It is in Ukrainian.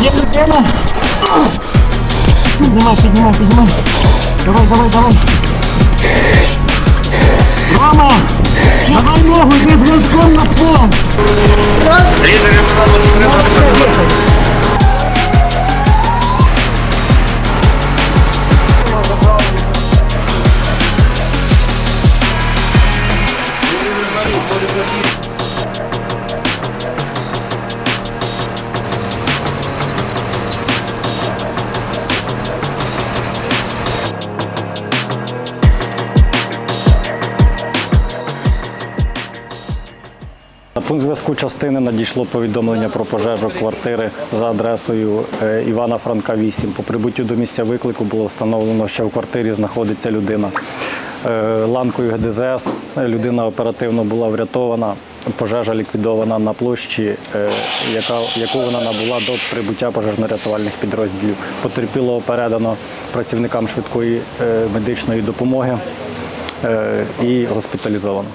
Є людина. Піднімай, піднімай. Давай, давай, давай. Рома! Давай ногу, ти зв'язком на фон. На пункт зв'язку частини надійшло повідомлення про пожежу квартири за адресою е, Івана Франка 8. По прибуттю до місця виклику було встановлено, що в квартирі знаходиться людина. Е, Ланкою ГДЗС людина оперативно була врятована. Пожежа ліквідована на площі, е, яку вона набула до прибуття пожежно-рятувальних підрозділів. Потерпілого передано працівникам швидкої е, медичної допомоги е, і госпіталізовано.